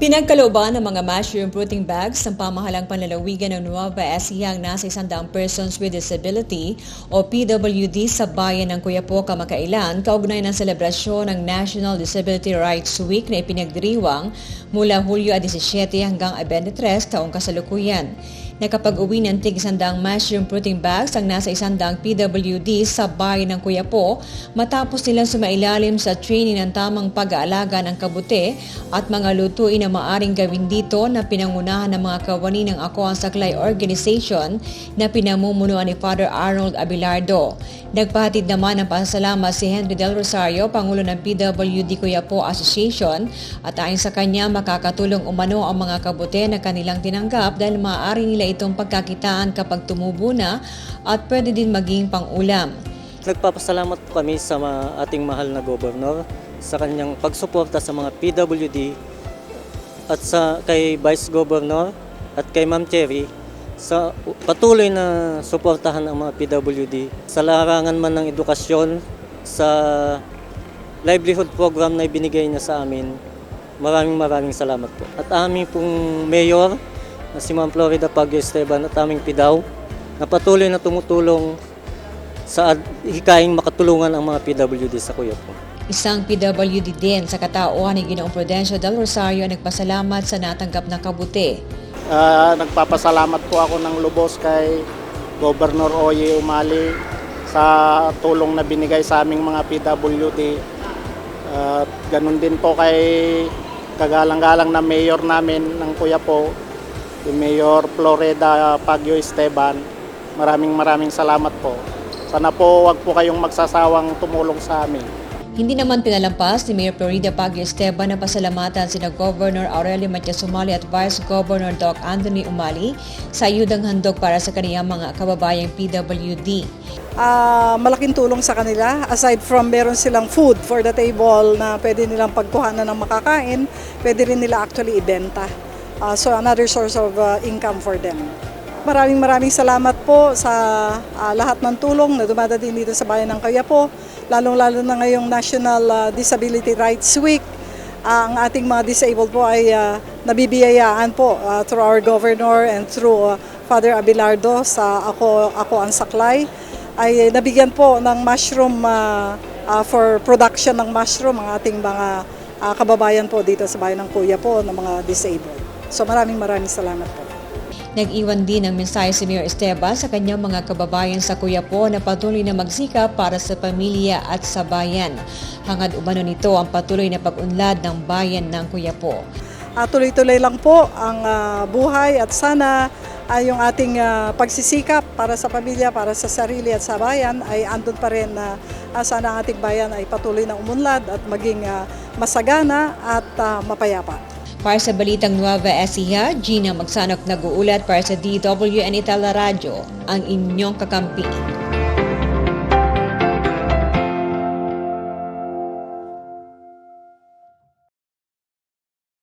Pinagkalooban ng mga mushroom fruiting bags ng pamahalang panlalawigan ng Nueva Ecija ang nasa isandang persons with disability o PWD sa bayan ng Cuyapo kamakailan kaugnay ng selebrasyon ng National Disability Rights Week na ipinagdiriwang mula Hulyo 17 hanggang 23 taong kasalukuyan. Nakapag-uwi ng tig isandang mushroom fruiting bags ang nasa isandang PWD sa bayan ng Cuyapo matapos nilang sumailalim sa training ng tamang pag-aalaga ng kabute at mga lutuin na maaring gawin dito na pinangunahan ng mga kawani ng Ako ang Saklay Organization na pinamumunuan ni Father Arnold Abilardo. Nagpahatid naman ng pasasalamat si Henry Del Rosario, Pangulo ng PWD Cuyapo Association at ayon sa kanya makakatulong umano ang mga kabute na kanilang tinanggap dahil maaari nila itong pagkakitaan kapag tumubo na at pwede din maging pang-ulam. Nagpapasalamat po kami sa ating mahal na gobernador sa kanyang pagsuporta sa mga PWD at sa kay Vice Governor at kay Ma'am Cherry sa patuloy na suportahan ang mga PWD sa larangan man ng edukasyon sa livelihood program na ibinigay niya sa amin. Maraming maraming salamat po. At aming pong mayor na si Ma'am Florida Pagyo Esteban at aming pidaw na patuloy na tumutulong sa hikayang makatulungan ang mga PWD sa Kuya po. Isang PWD din sa katauhan ni Ginoong Prudencio Del Rosario ang nagpasalamat sa natanggap na kabute. Ah, nagpapasalamat po ako ng lubos kay Governor Oye Umali sa tulong na binigay sa aming mga PWD. At ganun din po kay kagalang-galang na mayor namin ng Kuya po, si Mayor Floreda Pagyo Esteban. Maraming maraming salamat po. Sana po wag po kayong magsasawang tumulong sa amin. Hindi naman pinalampas ni Mayor Florida Pagyo Esteban na pasalamatan sina Governor Aurelio Matias Umali at Vice Governor Doc Anthony Umali sa ayudang handog para sa kaniyang mga kababayang PWD. Ah, malaking tulong sa kanila. Aside from meron silang food for the table na pwede nilang pagkuhanan ng makakain, pwede rin nila actually ibenta. Ah, so another source of ah, income for them. Maraming maraming salamat po sa ah, lahat ng tulong na dumadating dito sa bayan ng Kayapo, lalong-lalo na ngayong National ah, Disability Rights Week. Ah, ang ating mga disabled po ay ah, nabibiyayaan po ah, through our governor and through ah, Father Abilardo sa ako ako ang saklay ay nabigyan po ng mushroom ah, ah, for production ng mushroom ang ating mga ah, kababayan po dito sa bayan ng Kuya po ng mga disabled. So maraming maraming salamat po. Nag-iwan din ng mensahe si Mayor Esteban sa kanyang mga kababayan sa Kuyapo na patuloy na magsikap para sa pamilya at sa bayan. Hangad umano nito ang patuloy na pag-unlad ng bayan ng Kuyapo. Ah, tuloy-tuloy lang po ang ah, buhay at sana ay yung ating ah, pagsisikap para sa pamilya, para sa sarili at sa bayan ay andun pa rin na ah, sana ang ating bayan ay patuloy na umunlad at maging ah, masagana at ah, mapayapa. Para sa Balitang Nueva Ecija, Gina Magsanok nag-uulat para sa DWN Itala Radio, ang inyong kakampi.